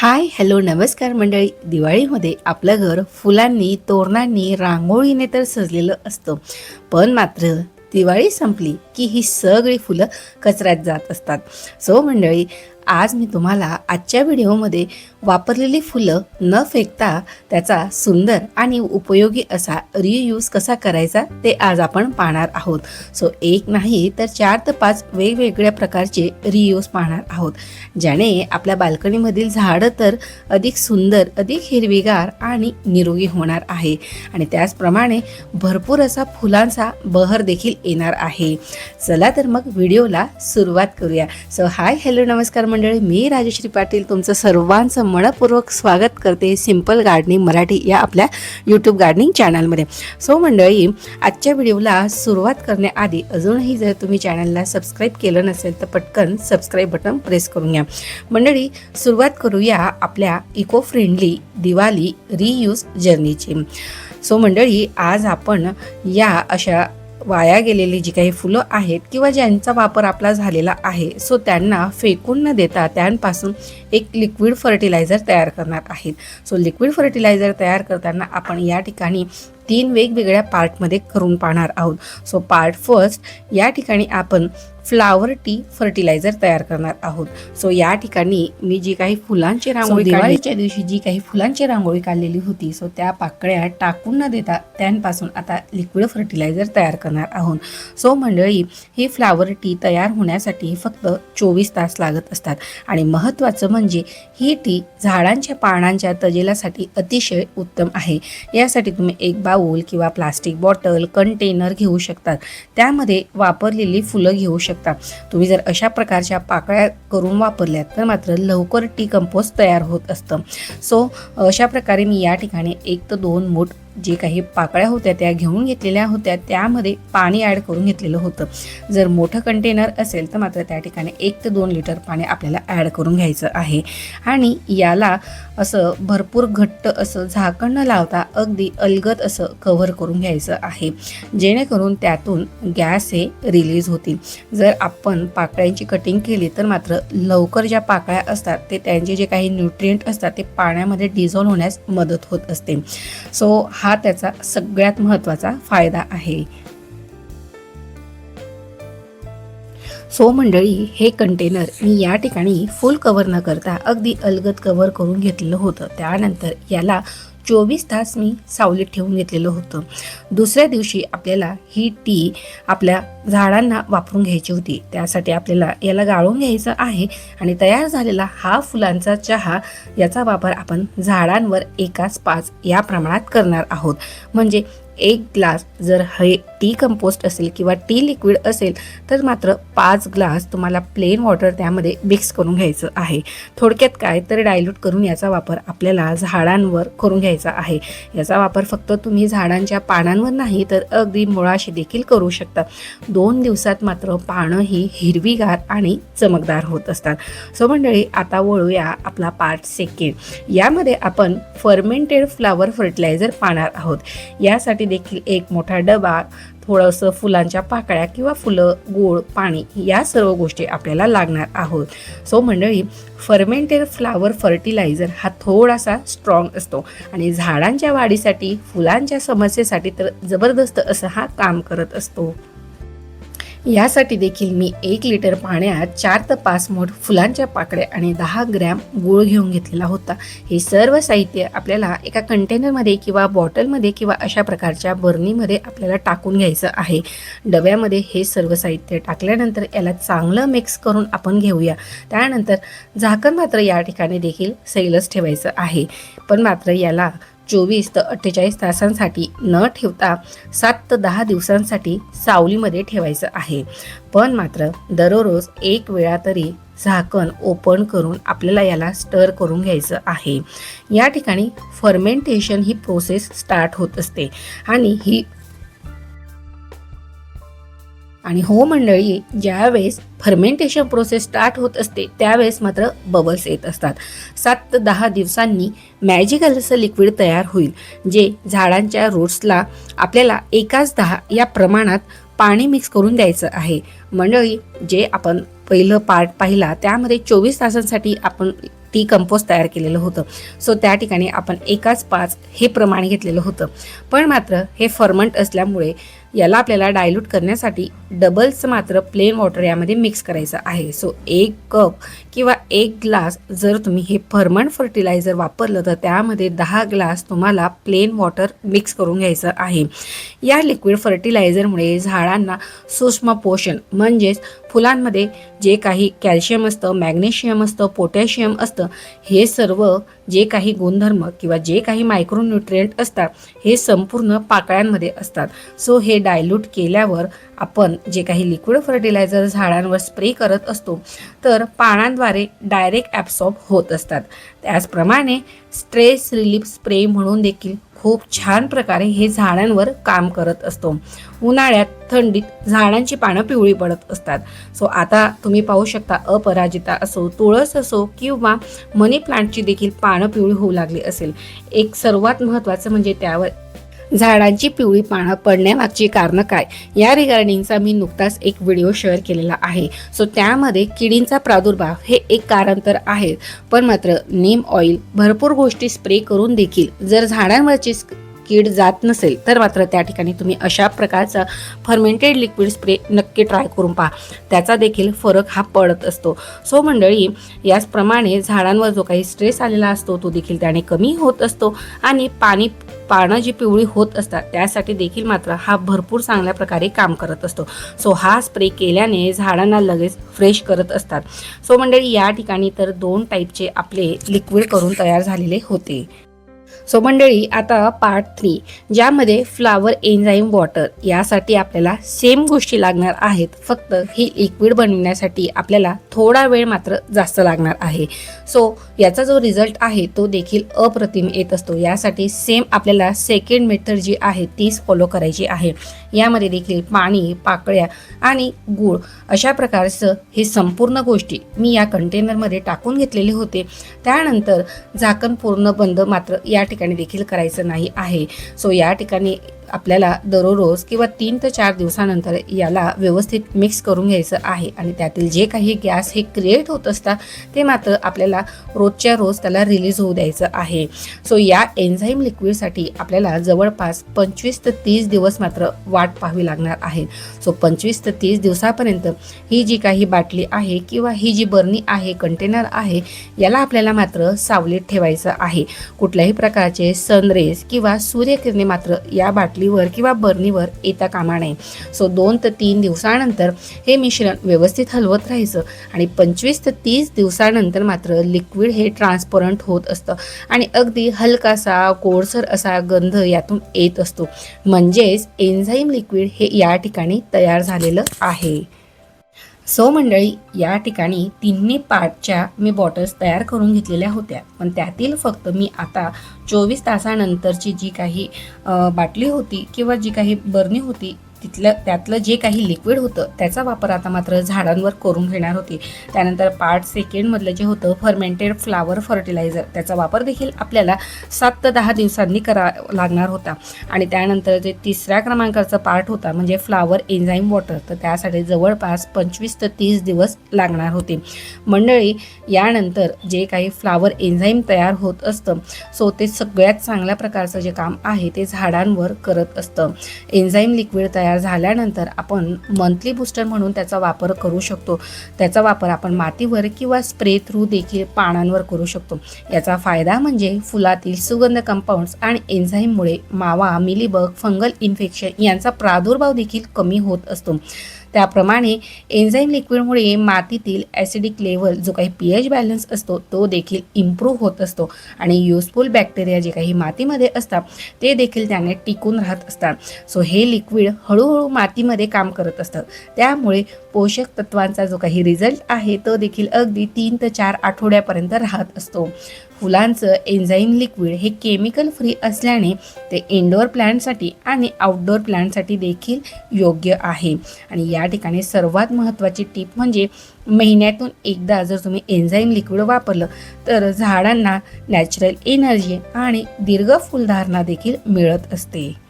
Hi hello नमस्कार मंडळी. दिवाळीमध्ये आपलं घर फुलांनी तोरणांनी रांगोळीने तर सजलेलं असतं. पण मात्र दिवाळी संपली की ही सगळी फुलं कचऱ्यात जात असतात. सो मंडळी आज मी तुम्हाला आजच्या व्हिडिओमध्ये वापरलेली फुलं न फेकता त्याचा सुंदर आणि उपयोगी असा रियूज कसा करायचा ते आज आपण पाहणार आहोत. सो एक नाही तर चार ते पाच वेगवेगळ्या प्रकारचे रियूज पाहणार आहोत. ज्याने आपल्या बाल्कनीमधील झाडं तर अधिक सुंदर अधिक हिरवीगार आणि निरोगी होणार आहे. आणि त्याचप्रमाणे भरपूर असा फुलांचा बहर देखील येणार आहे. चला तर मग व्हिडिओला सुरुवात करूया. सो हाय हॅलो नमस्कार मंडळी. मंडळी मी राजश्री पाटील तुमचं सर्वांचं मनपूर्वक स्वागत करते सिंपल गार्डनिंग मराठी या आपल्या यूट्यूब गार्डनिंग चॅनलमध्ये. सो मंडळी आजच्या व्हिडिओला सुरुवात करण्याआधी अजूनही जर तुम्ही चॅनलला सबस्क्राईब केलं नसेल तर पटकन सबस्क्राईब बटन प्रेस करून घ्या. मंडळी सुरुवात करूया आपल्या इको फ्रेंडली दिवाळी रियूज जर्नीची सो मंडळी आज आपण या अशा वाया गेलेली जी काही फुलं आहेत किंवा ज्यांचा वापर आपला झालेला आहे सो त्यांना फेकून न देता त्यांपासून एक लिक्विड फर्टिलायझर तयार करणार आहेत. सो लिक्विड फर्टिलायझर तयार करताना आपण या ठिकाणी तीन वेगवेगळ्या पार्टमध्ये करून पाहणार आहोत. सो पार्ट फर्स्ट या ठिकाणी आपण फ्लावर टी फर्टिलायझर तयार करणार आहोत. सो या ठिकाणी मी जी काही फुलांची रांगोळी दिवाळीच्या दिवशी जी काही फुलांची रांगोळी काढलेली होती सो त्या पाकळ्या टाकून न देता त्यांपासून आता लिक्विड फर्टिलायझर तयार करणार आहोत. सो मंडळी ही फ्लावर टी तयार होण्यासाठी फक्त चोवीस तास लागत असतात. आणि महत्त्वाचं म्हणजे ही टी झाडांच्या पानांच्या तजेलासाठी अतिशय उत्तम आहे. यासाठी तुम्ही एक बाऊल किंवा प्लास्टिक बॉटल कंटेनर घेऊ शकतात. त्यामध्ये वापरलेली फुलं घेऊ शकता. तुम्ही जर अशा प्रकारच्या पाकळ्या करून वापरल्यात तर मात्र लवकर टी कंपोस्ट तयार होत असतं. सो अशा प्रकारे मी या ठिकाणी एक तर दोन मूठ जे काही पाकळ्या होत्या त्या घेऊन घेतलेल्या होत्या त्यामध्ये पाणी ॲड करून घेतलेलं होतं. जर मोठं कंटेनर असेल तर मात्र त्या ठिकाणी एक ते दोन लिटर पाणी आपल्याला ॲड करून घ्यायचं आहे. आणि याला असं भरपूर घट्ट असं झाकण न लावता अगदी अलगद असं कव्हर करून घ्यायचं आहे. जेणेकरून त्यातून गॅस हे रिलीज होतील. जर आपण पाकळ्यांची कटिंग केली तर मात्र लवकर ज्या पाकळ्या असतात ते त्यांचे जे काही न्यूट्रिएंट असतात ते पाण्यामध्ये डिझॉल्व होण्यास मदत होत असते. सो हा हा त्याचा सगळ्यात महत्त्वाचा फायदा आहे. सो मंडळी हे कंटेनर मी या ठिकाणी फुल कवर न करता अगदी अलगद कवर करून घेतलेलं होतं. त्यानंतर याला चोवीस तास मी सावलीत ठेवून घेतलेलं होतं. दुसऱ्या दिवशी आपल्याला ही टी आपल्या झाडांना वापरून घ्यायची होती. त्यासाठी आपल्याला याला गाळून घ्यायचं आहे आणि तयार झालेला हा फुलांचा चहा याचा वापर आपण झाडांवर एकाच पाच या प्रमाणात करणार आहोत. म्हणजे एक ग्लास जर हे टी कंपोस्ट असेल किंवा टी लिक्विड असेल तर मात्र पाच ग्लास तुम्हाला प्लेन वॉटर त्यामध्ये मिक्स करून घ्यायचं आहे. थोडक्यात काय तर डायल्यूट करून याचा वापर आपल्याला झाडांवर करून घ्यायचा आहे. याचा वापर फक्त तुम्ही झाडांच्या पानांवर नाही तर अगदी मुळाशी देखील करू शकता. दोन दिवसात मात्र पानं ही हिरवीगार आणि चमकदार होत असतात. सो मंडळी आता वळूया आपला पार्ट सेकेंड यामध्ये आपण फर्मेंटेड फ्लावर फर्टिलायझर पाहणार आहोत. यासाठी देखील एक मोठा डबा थोडंसं फुलांच्या पाकळ्या किंवा फुलं गोळ पाणी या सर्व गोष्टी आपल्याला लागणार आहोत. सो मंडळी फर्मेंटेड फ्लावर फर्टिलायझर हा थोडासा स्ट्रॉंग असतो. आणि झाडांच्या वाढीसाठी फुलांच्या समस्येसाठी तर जबरदस्त असं हा काम करत असतो. यासाठी देखील मी एक लिटर पाण्यात चार ते पाच मोठ फुलांच्या पाकळ्या आणि दहा ग्रॅम गूळ घेऊन घेतलेला होता. हे सर्व साहित्य आपल्याला एका कंटेनरमध्ये किंवा बॉटलमध्ये किंवा अशा प्रकारच्या बर्नीमध्ये आपल्याला टाकून घ्यायचं आहे. डब्यामध्ये हे सर्व साहित्य टाकल्यानंतर याला चांगलं मिक्स करून आपण घेऊया. त्यानंतर झाकण मात्र या ठिकाणी देखील सैलच ठेवायचं आहे. पण मात्र याला चोवीस ते अठ्ठेचाळीस तासांसाठी न ठेवता सात ते दहा दिवसांसाठी सावलीमध्ये ठेवायचं आहे. पण मात्र दररोज एक वेळा तरी झाकण ओपन करून आपल्याला याला स्टर करून घ्यायचं आहे. या ठिकाणी फर्मेंटेशन ही प्रोसेस स्टार्ट होत असते आणि ही आणि हो मंडळी ज्यावेळेस फर्मेंटेशन प्रोसेस स्टार्ट होत असते त्यावेळेस मात्र बबल्स येत असतात. सात ते दहा दिवसांनी मॅजिकल असं लिक्विड तयार होईल जे झाडांच्या रूट्सला आपल्याला एकाच दहा या प्रमाणात पाणी मिक्स करून द्यायचं आहे. मंडळी जे आपण पहिलं पार्ट पाहिला त्यामध्ये चोवीस तासांसाठी आपण टी कंपोस्ट तयार केलेलं होतं. सो त्या ठिकाणी आपण एकाच पाच हे प्रमाण घेतलेलं होतं. पण मात्र हे फर्मंट असल्यामुळे याला आपल्याला डायल्यूट करण्यासाठी डबल्स मात्र प्लेन वॉटर यामध्ये मिक्स करायचं आहे. सो एक कप किंवा एक ग्लास जर तुम्ही हे फर्मंट फर्टिलायझर वापरलं तर त्यामध्ये दहा ग्लास तुम्हाला प्लेन वॉटर मिक्स करून घ्यायचं आहे. या लिक्विड फर्टिलायझरमुळे झाडांना सूक्ष्म पोषण म्हणजेच फुलांमध्ये जे काही कॅल्शियम असतं मॅग्नेशियम असतं पोटॅशियम असतं हे सर्व जे काही गुणधर्म किंवा जे काही मायक्रोन्युट्रियंट असतात हे संपूर्ण पाकळ्यांमध्ये असतात. सो हे डायल्यूट केल्यावर आपण जे काही लिक्विड फर्टिलायझर झाडांवर स्प्रे करत असतो तर पानांद्वारे डायरेक्ट ॲब्सॉर्ब होत असतात. त्याचप्रमाणे स्ट्रेस रिलीफ स्प्रे म्हणून देखील खूप छान प्रकारे हे झाडांवर काम करत असतो. उन्हाळ्यात थंडीत झाडांची पानं पिवळी पडत असतात. सो आता तुम्ही पाहू शकता अपराजिता असो तुळस असो किंवा मनी प्लांटची देखील पानं पिवळी होऊ लागली असेल. एक सर्वात महत्त्वाचं म्हणजे त्यावर झाडांची पिवळी पानं पडण्यामागची कारणं काय? या रिगार्डिंगचा मी नुकताच एक व्हिडिओ शेअर केलेला आहे. सो त्यामध्ये किडींचा प्रादुर्भाव हे एक कारण तर आहे पण मात्र नीम ऑइल भरपूर गोष्टी स्प्रे करून देखील जर झाडांवरची कीड जात नसेल तर मात्र त्या ठिकाणी तुम्ही अशा प्रकारचा फर्मेंटेड लिक्विड स्प्रे नक्की ट्राय करून पहा. त्याचा देखील फरक हा पडत असतो. सो मंडळी याचप्रमाणे झाडांवर जो काही स्ट्रेस आलेला असतो तो देखील त्याने कमी होत असतो आणि पाणी पानं जी पिवळी होत असतात त्यासाठी देखील मात्र हा भरपूर चांगल्या प्रकारे काम करत असतो. सो हा स्प्रे केल्याने झाडांना लगेच फ्रेश करत असतात. सो मंडळी या ठिकाणी तर दोन टाईपचे आपले लिक्विड करून तयार झालेले होते. सो मंडळी आता पार्ट थ्री ज्यामध्ये फ्लावर एन्झाईम वॉटर यासाठी आपल्याला सेम गोष्टी लागणार आहेत. फक्त ही लिक्विड बनवण्यासाठी आपल्याला थोडा वेळ मात्र जास्त लागणार आहे. सो याचा जो रिझल्ट आहे तो देखील अप्रतिम येत असतो. यासाठी सेम आपल्याला सेकंड मेथड जी आहे तीच फॉलो करायची आहे. यामध्ये देखील पाणी पाकळ्या आणि गूळ अशा प्रकारचं हे संपूर्ण गोष्टी मी या कंटेनरमध्ये टाकून घेतलेले होते. त्यानंतर झाकण पूर्ण बंद मात्र या ठिकाणी देखील करायचं नाही आहे. सो या ठिकाणी आपल्याला दररोज किंवा तीन ते चार दिवसानंतर याला व्यवस्थित मिक्स करून घ्यायचं आहे. आणि त्यातील जे काही गॅस हे क्रिएट होत असतात ते मात्र आपल्याला रोजच्या रोज त्याला रिलीज होऊ द्यायचं आहे. सो या एन्झाईम लिक्विडसाठी आपल्याला जवळपास पंचवीस ते तीस दिवस मात्र वाट पाहावी लागणार आहे. सो पंचवीस ते तीस दिवसापर्यंत ही जी काही बाटली आहे किंवा ही जी बर्नी आहे कंटेनर आहे याला आपल्याला मात्र सावलीत ठेवायचं आहे. कुठल्याही प्रकारचे सनरेज किंवा सूर्यकिरणे मात्र या बाटली बाटलीवर किंवा बर्नीवर येता कामा नये. सो दोन ते तीन दिवसानंतर हे मिश्रण व्यवस्थित हलवत राहायचं आणि पंचवीस ते तीस दिवसानंतर मात्र लिक्विड हे ट्रान्सपरंट होत असतं. आणि अगदी हलकासा कोळसर असा गंध यातून येत असतो. म्हणजेच एन्झाईम लिक्विड हे या ठिकाणी तयार झालेलं आहे. सो मंडळी या ठिकाणी तिन्ही पार्टच्या मी बॉटल्स तयार करून घेतलेल्या होत्या. पण त्यातील फक्त मी आता चोवीस तासानंतरची जी काही बाटली होती किंवा जी काही बरणी होती तिथलं त्यातलं जे काही लिक्विड होतं त्याचा वापर आता मात्र झाडांवर करून घेणार होती. त्यानंतर पार्ट सेकंडमधलं जे होतं फर्मेंटेड फ्लावर फर्टिलायझर त्याचा वापर देखील आपल्याला सात ते दहा दिवसांनी करा लागणार होता. आणि त्यानंतर जे तिसऱ्या क्रमांकाचा पार्ट होता म्हणजे फ्लावर एन्झाईम वॉटर तर त्यासाठी जवळपास पंचवीस ते तीस दिवस लागणार होते. मंडळी यानंतर जे काही फ्लावर एन्झाईम तयार होत असतं सो ते सगळ्यात चांगल्या प्रकारचं जे काम आहे ते झाडांवर करत असतं. एन्झाईम लिक्विड तयार झाल्यानंतर आपण मंथली बुस्टर म्हणून त्याचा वापर करू शकतो. त्याचा वापर आपण मातीवर किंवा स्प्रे थ्रू देखील पानांवर करू शकतो. याचा फायदा म्हणजे फुलातील सुगंध कंपाऊंड्स आणि एन्झाईममुळे मावा मिलीबग फंगल इन्फेक्शन यांचा प्रादुर्भाव देखील कमी होत असतो. त्याप्रमाणे एन्झाईम लिक्विडमुळे मातीतील ॲसिडिक लेवल जो काही पी एच बॅलन्स असतो तो देखील इम्प्रूव्ह होत असतो. आणि युजफुल बॅक्टेरिया जे काही मातीमध्ये असतात ते देखील त्याने टिकून राहत असतात. सो हे लिक्विड हळूहळू मातीमध्ये काम करत असतात. त्यामुळे पोषक तत्वांचा जो काही रिझल्ट आहे तो देखील अगदी तीन ते चार आठवड्यापर्यंत राहत असतो. फुलांचं एन्झाईम लिक्विड हे केमिकल फ्री असल्याने ते इनडोअर प्लॅन्टसाठी आणि आउटडोअर प्लॅन्टसाठी देखील योग्य आहे. आणि या या ठिकाणी सर्वात महत्त्वाची टीप म्हणजे महिन्यातून एकदा जर तुम्ही एन्झाईम लिक्विड वापरलं तर झाडांना नॅचरल एनर्जी आणि दीर्घ फुलधारणा देखील मिळत असते.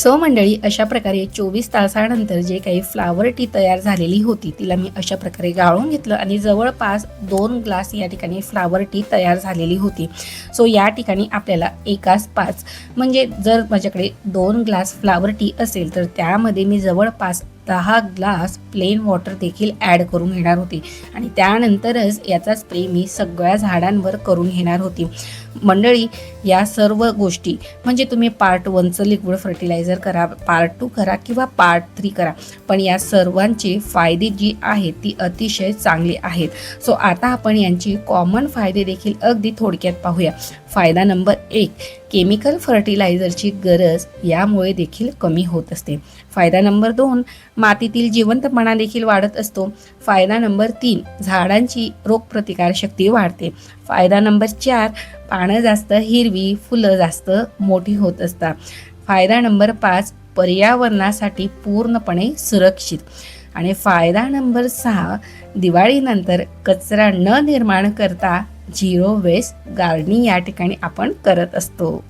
सो मंडळी अशा प्रकारे चोवीस तासानंतर जे काही फ्लावर टी तयार झालेली होती तिला मी अशा प्रकारे गाळून घेतलं आणि जवळपास दोन ग्लास या ठिकाणी फ्लावर टी तयार झालेली होती. सो या ठिकाणी आपल्याला एकाच पाच म्हणजे जर माझ्याकडे दोन ग्लास फ्लावर टी असेल तर त्यामध्ये मी जवळपास दहा ग्लास प्लेन वॉटर देखील ॲड करून घेणार होती. आणि त्यानंतरच याचा स्प्रे मी सगळ्या झाडांवर करून घेणार होती. मंडळी या सर्व गोष्टी म्हणजे तुम्ही पार्ट वनचं लिक्विड फर्टिलायझर करा पार्ट टू करा किंवा पार्ट थ्री करा. पण या सर्वांचे फायदे जी आहेत ती अतिशय चांगली आहेत. सो आता आपण यांची कॉमन फायदे देखील अगदी थोडक्यात पाहूया. फायदा नंबर एक केमिकल फर्टिलायझरची गरज यामुळे देखील कमी होत असते. फायदा नंबर दोन मातीतील जिवंतपणा देखील वाढत असतो. फायदा नंबर तीन झाडांची रोगप्रतिकारशक्ती वाढते. फायदा नंबर चार पानं जास्त हिरवी फुलं जास्त मोठी होत असतात. फायदा नंबर पाच पर्यावरणासाठी पूर्णपणे सुरक्षित. आणि फायदा नंबर सहा दिवाळीनंतर कचरा न निर्माण करता झिरो वेस्ट गार्डनिंग या ठिकाणी आपण करत असतो.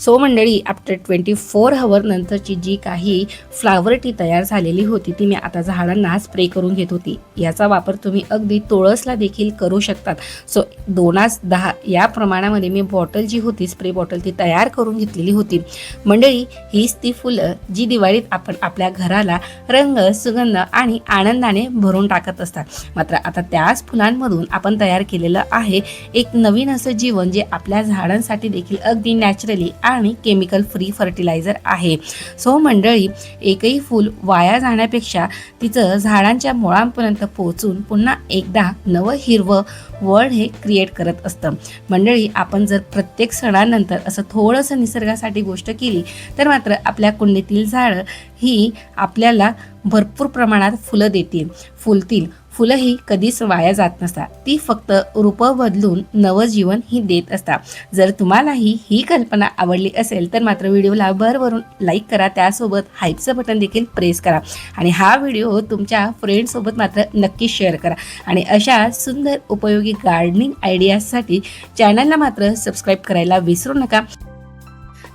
सो मंडळी आफ्टर ट्वेंटी फोर हवर नंतरची जी काही फ्लावर टी तयार झालेली होती ती मी आता झाडांना स्प्रे करून घेत होती. याचा वापर तुम्ही अगदी तुळसला देखील करू शकतात. सो दोनास दहा या प्रमाणामध्ये मी बॉटल जी होती स्प्रे बॉटल ती तयार करून घेतलेली होती. मंडळी हीच ती फुलं जी दिवाळीत आपण आपल्या घराला रंग सुगंध आणि आनंदाने भरून टाकत असतात. मात्र आता त्याच फुलांमधून आपण तयार केलेलं आहे एक नवीन असं जीवन जे आपल्या झाडांसाठी देखील अगदी नॅचरली आणि केमिकल फ्री फर्टिलायझर आहे. सो मंडळी एकही फूल वाया जाण्यापेक्षा तिचं झाडांच्या मुळांपर्यंत पोहोचून पुन्हा एकदा नवं हिरवं वर्ड हे क्रिएट करत असतं. मंडळी आपण जर प्रत्येक सणानंतर असं थोडंसं निसर्गासाठी गोष्ट केली तर मात्र आपल्या कुंडीतील झाडं ही आपल्याला भरपूर प्रमाणात फुलं देतील. फुलतील. फुलं ही कधीच वाया जात नसतात. ती फक्त रूपं बदलून नवजीवन ही देत असतात. जर तुम्हालाही ही कल्पना आवडली असेल तर मात्र व्हिडिओला भरभरून लाईक करा. त्यासोबत हाईपचं बटन देखील प्रेस करा. आणि हा व्हिडिओ तुमच्या फ्रेंडसोबत मात्र नक्की शेअर करा. आणि अशा सुंदर उपयोगी गार्डनिंग आयडियासाठी चॅनलला मात्र सबस्क्राईब करायला विसरू नका.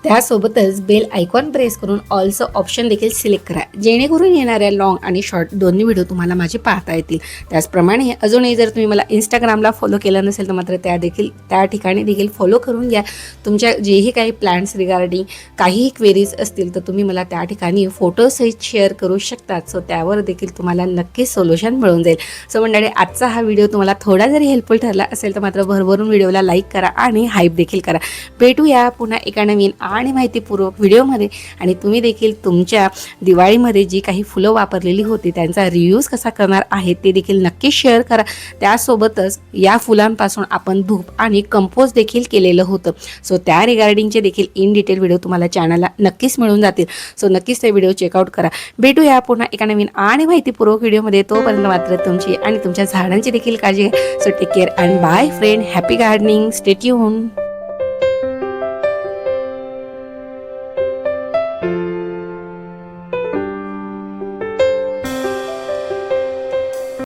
त्यासोबतच बेल आयकॉन प्रेस करून ऑलचं ऑप्शन देखील सिलेक्ट करा. जेणेकरून येणाऱ्या लॉंग आणि शॉर्ट दोन्ही व्हिडिओ तुम्हाला माझे पाहता येतील. त्याचप्रमाणे अजूनही जर तुम्ही मला इंस्टाग्रामला फॉलो केलं नसेल तर मात्र त्या देखील त्या ठिकाणी देखील फॉलो करून घ्या. तुमच्या जेही काही प्लॅन्स रिगार्डिंग काहीही क्वेरीज असतील तर तुम्ही मला त्या ठिकाणी फोटोसहित शेअर करू शकतात. सो त्यावर देखील तुम्हाला नक्कीच सोल्युशन मिळून जाईल. सो मंडळी आजचा हा व्हिडिओ तुम्हाला थोडा जरी हेल्पफुल ठरला असेल तर मात्र भरभरून व्हिडिओला लाईक करा आणि हाईप देखील करा. भेटूया पुन्हा एका नवीन आणि माहितीपूर्वक व्हिडिओमध्ये आणि तुम्ही देखील तुमच्या दिवाळीमध्ये जी काही फुलं वापरलेली होती त्यांचा रियूज कसा करणार आहे ते देखील नक्की शेअर करा. त्यासोबतच या फुलांपासून आपण धूप आणि कंपोज देखील केलेलं होतं. सो त्या रिगार्डिंगचे देखील इन डिटेल व्हिडिओ तुम्हाला चॅनलला नक्कीच मिळून जातील. सो नक्कीच ते व्हिडिओ चेकआउट करा. भेटूया पुन्हा एका नवीन आणि माहितीपूर्वक व्हिडिओमध्ये तोपर्यंत मात्र तुमची आणि तुमच्या झाडांची देखील काळजी घ्या. So take care and bye friend happy gardening state